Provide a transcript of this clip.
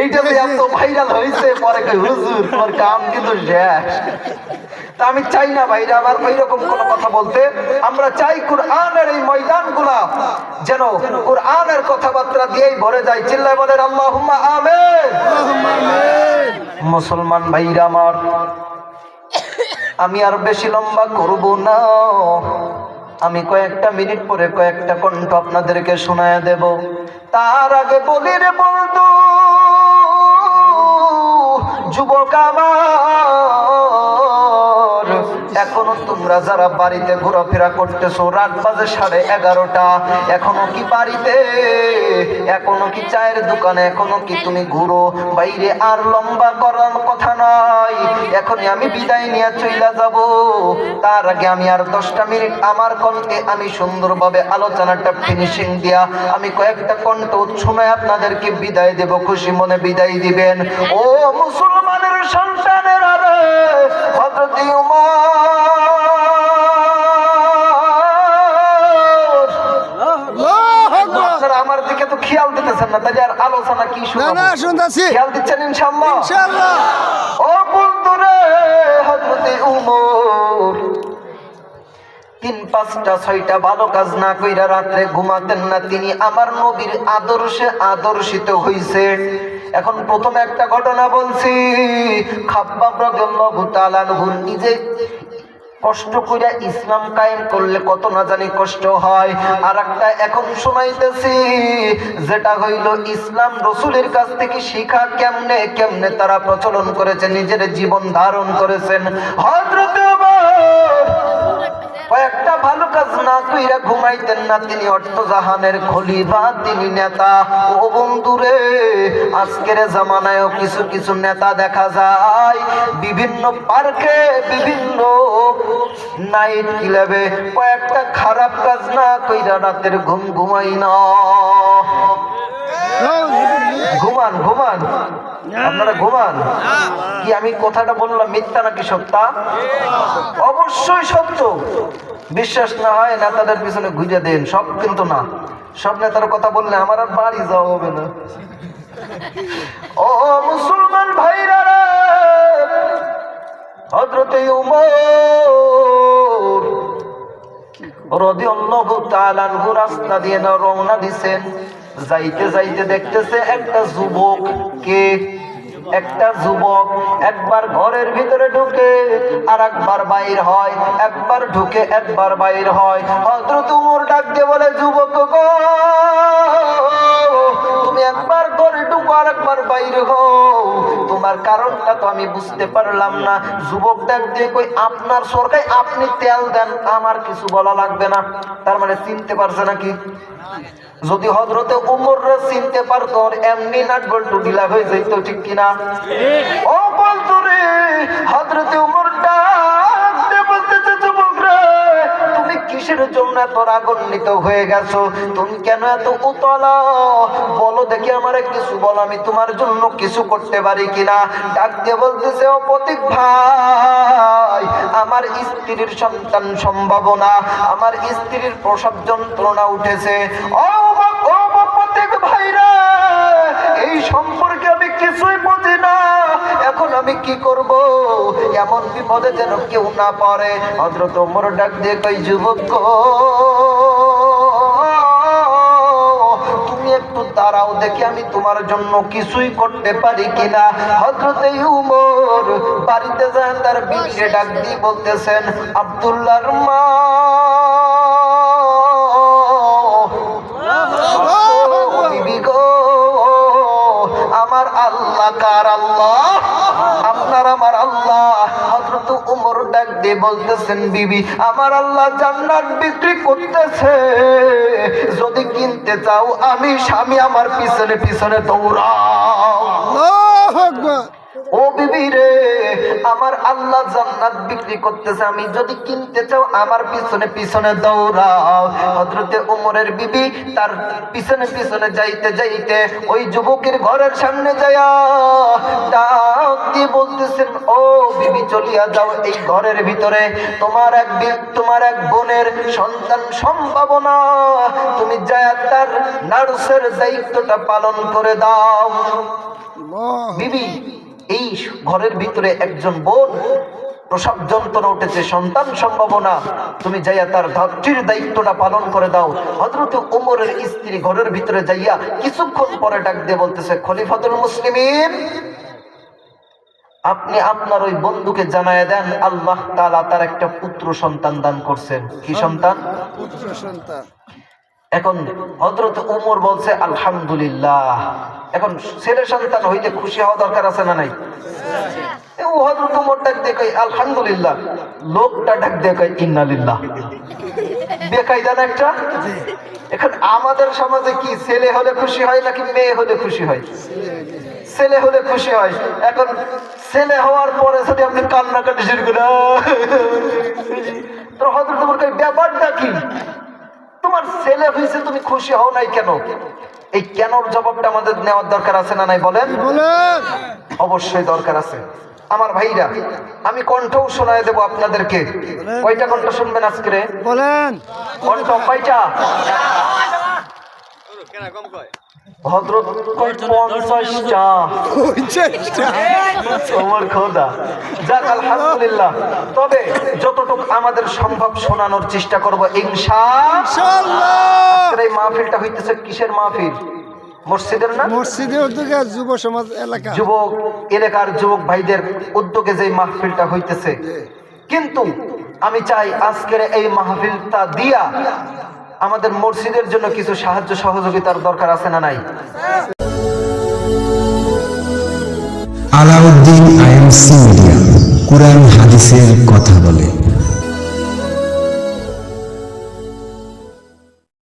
এইটা যে এত ভাইরাল হয়েছে পরে কই হুজুর তোমার কাম কিন্তু শেষ। তা আমি চাই না ভাইরা আমার ওই রকম কোনো কথা বলতে। আমরা চাই কোরআনের এই ময়দানগুলা যেন কোরআনের কথাবার্তা দিয়েই ভরে যায়। চিল্লায় বলেন আল্লাহ আমেন। মুসলমান ভাইরা আমার আমি আর বেশি লম্বা করব না। আমি কয়েকটা মিনিট পরে কয়েকটা কণ্ঠ আপনাদেরকে শোনায় দেব। তার আগে বলি রে বন্ধু যুবক আমার। এখনও তোমরা যারা বাড়িতে ঘোরাফেরা করতেছো, রাত বাজে সাড়ে এগারোটা, এখনও কি বাড়িতে? এখনও কি চায়ের দোকানে, এখনও কি তুমি ঘুরো? বাইরে আর লম্বা করার কথা নয় এখনই আমি বিদায় নিয়ে চইলা যাব। তার আগে আমি আর দশটা মিনিট আমার কণ্ঠে আমি সুন্দরভাবে আলোচনাটা ফিনিশিং দিয়া আমি কয়েকটা কণ্ঠ শোনায় আপনাদেরকে বিদায় দেব, খুশি মনে বিদায় দিবেন। ও মুসলমানের সন্তানের কি না না শুনতেছি। খেয়াল দিচ্ছেন ইনশাআল্লাহ? ও বন্ধুরে হজরতে উমর তিন পাঁচটা ছয়টা ভালো কাজ না কইরা রাত্রে ঘুমাতেন না তিনি। আমার নবীর আদর্শে আদর্শিত হইছে এখন প্রথমে একটা ঘটনা বলছি। খাব্বাব রাদিয়াল্লাহু তাআলা নিজে কষ্ট কইরা ইসলাম কায়েম করলে কত না জানি কষ্ট হয়। আর একটা এখন শোনাইতেছি, যেটা হইল ইসলাম রসুলের কাছ থেকে শিখা কেমনে কেমনে তারা প্রচলন করেছে, নিজের জীবন ধারণ করেছেন। হযরত কইরা ঘুমাইতেন না তিনি অর্থজাহানের খলিফা, তিনি নেতা। ও বন্ধুরে, আজকের জামানায়ও কিছু কিছু নেতা দেখা যায়। বিভিন্ন পার্কে বিভিন্ন নাইট ক্লাবে কয়েকটা খারাপ কাজ না কইরা রাতের ঘুম ঘুমাই না। ঘুমান ঘুমান। আপনারা ঘুমান? কি আমি কথাটা বললাম মিথ্যা নাকি সত্য? অবশ্যই সত্য। বিশ্বাস না হয় নেতাদের পিছনে ঘুরে দেন, সব কিন্তু না। সব নেতার কথা বললে আমার আর বাড়ি যাওয়া হবে না। ও মুসলমান ভাইরা হজরতে উমর রাদিয়াল্লাহু তাআলা আনহু রাস্তা দিয়ে না রওনা দিছেন। যাইতে যাইতে দেখতেছে একটা যুবক কে একটা যুবক একবার ঘরের ভিতরে ঢুকে আর একবার বাইর হয়, একবার ঢুকে একবার বাইর হয়। হযরত উমর ডাক দিয়ে বলে, যুবক গো, তুমি একবার ঘরে ঢুকো আর একবার বাইর হও। তোমার কারণটা তো আমি বুঝতে পারলাম না। যুবক ডাক দিয়ে কই আপনার সরকার আপনি তেল দেন আমার কিছু বলা লাগবে না। তার মানে চিনতে পারছে নাকি? যদি হজরতে উমর চিনতে পারতো এমনি নাট বল্টু ঢিলা হয়ে যেত ঠিক কিনা? ও বলতো রে হজরতে উমরটা ডাক কিসের জন্য এত রাগান্বিত হয়ে গেছো? তুমি কেন এত উতলা? বলো দেখি আমার কিছু বলো আমি তোমার জন্য কিছু করতে পারি কিনা? ডাক দিয়ে বলতেছে, ও প্রতীক ভাই, আমার স্ত্রীর সন্তান সম্ভাবনা আমার স্ত্রীর প্রসব যন্ত্রণা উঠেছে। ও প্রতীক ভাইরা এই সম্পর্কে আমি কিছুই বুঝি না। এখন আমি কি করব? এমন বিপদে যেন কেউ না পড়ে। হজরত ওমর ডাক দিয়ে কই যুবক একটু দাঁড়াও, দেখি আমি তোমার জন্য কিছুই করতে পারি কিনা। হজরত উমর বাড়িতে যায়, তার বিবিকে ডাক দিয়ে বলতেছেন, আব্দুল্লাহর দিয়ে বলতেছেন বিবি আমার আল্লাহ জান্নাত বিক্রি করতেছে। যদি কিনতে চাও আমি স্বামী আমার পিছনে পিছনে দৌড়াও। ও বিবি রে আমার আল্লাহ জান্নাত বিক্রি করতেছে। আমি যদি কিনতে চাও আমার পিছনে পিছনে দৌড়াও। হযরতে ওমরের বিবি তার পিছনে পিছনে যাইতে যাইতে ওই যুবকের ঘরের সামনে যায়া বলতেছেন ও বিবি চলিয়া যাও এই ঘরের ভিতরে। তোমার এক তোমার এক বোনের সন্তান সম্ভাবনা। তুমি যায় তার নার্সের দায়িত্বটা পালন করে দাও। বিবি এই ঘরের ভিতরে একজন বোন প্রসব যন্ত্রণা উঠেছে সন্তান সম্ভাবনা। তুমি যাইয়া তার ধাত্রীর দায়িত্বটা পালন করে দাও। হজরত উমরের স্ত্রী ঘরের ভিতরে যাইয়া কিছুক্ষণ পরে ডাক দিয়ে বলতেছে খলিফাতুল মুসলিমিন আপনি আপনার ওই বন্ধুকে জানায় দেন আল্লাহ তাআলা তার একটা পুত্র সন্তান দান করছেন। কি সন্তান? পুত্র সন্তান। এখন হজরত উমর বলছে আলহামদুলিল্লাহ। এখন ছেলে সন্তান হইতে খুশি হওয়া দরকার আছে না নাই? ও হজরত উমর ডাক কই আলহামদুলিল্লাহ। লোকটা ডাক কই ইন্নালিল্লাহ বেকায়দা না একটা? এখন আমাদের সমাজে কি ছেলে হলে খুশি হয় নাকি মেয়ে হলে খুশি হয়? ছেলে হলে খুশি হয়। এখন ছেলে হওয়ার পরে যদি আপনি কান্নাকাটি শুরু তো হয়তো তোমার কই ব্যাপারটা কি? তোমার ছেলে হয়েছে তুমি খুশি হও নাই কেন? এই কেনর জবাবটা আমাদের নেওয়ার দরকার আছে না নাই বলেন? বলেন। অবশ্যই দরকার আছে। আমার ভাইরা আমি কণ্ঠও শোনায় দেবো আপনাদেরকে। কয়টা কণ্ঠ শুনবেন আজকে রে? বলেন। কণ্ঠ কয়টা? ভদ্র কয় পঞ্চাশটা। তোমার খোদা। যাক আলহামদুলিল্লাহ। তবে যতটুকু আমাদের সম্ভব শোনানোর চেষ্টা করব ইনশা এই মাহফিলটা হইতেছে কিসের মাহফিল? মসজিদের না? মসজিদের উদ্যোগে যুব সমাজ এলাকা। যুবক এলাকার যুবক ভাইদের উদ্যোগে যে মাহফিলটা হইতেছে। কিন্তু আমি চাই আজকের এই মাহফিলটা দিয়া আমাদের মসজিদের জন্য কিছু সাহায্য সহযোগিতার দরকার আছে না নাই? আলাউদ্দিন আইএমসি মিডিয়া, কোরআন, হাদিসের কথা বলে।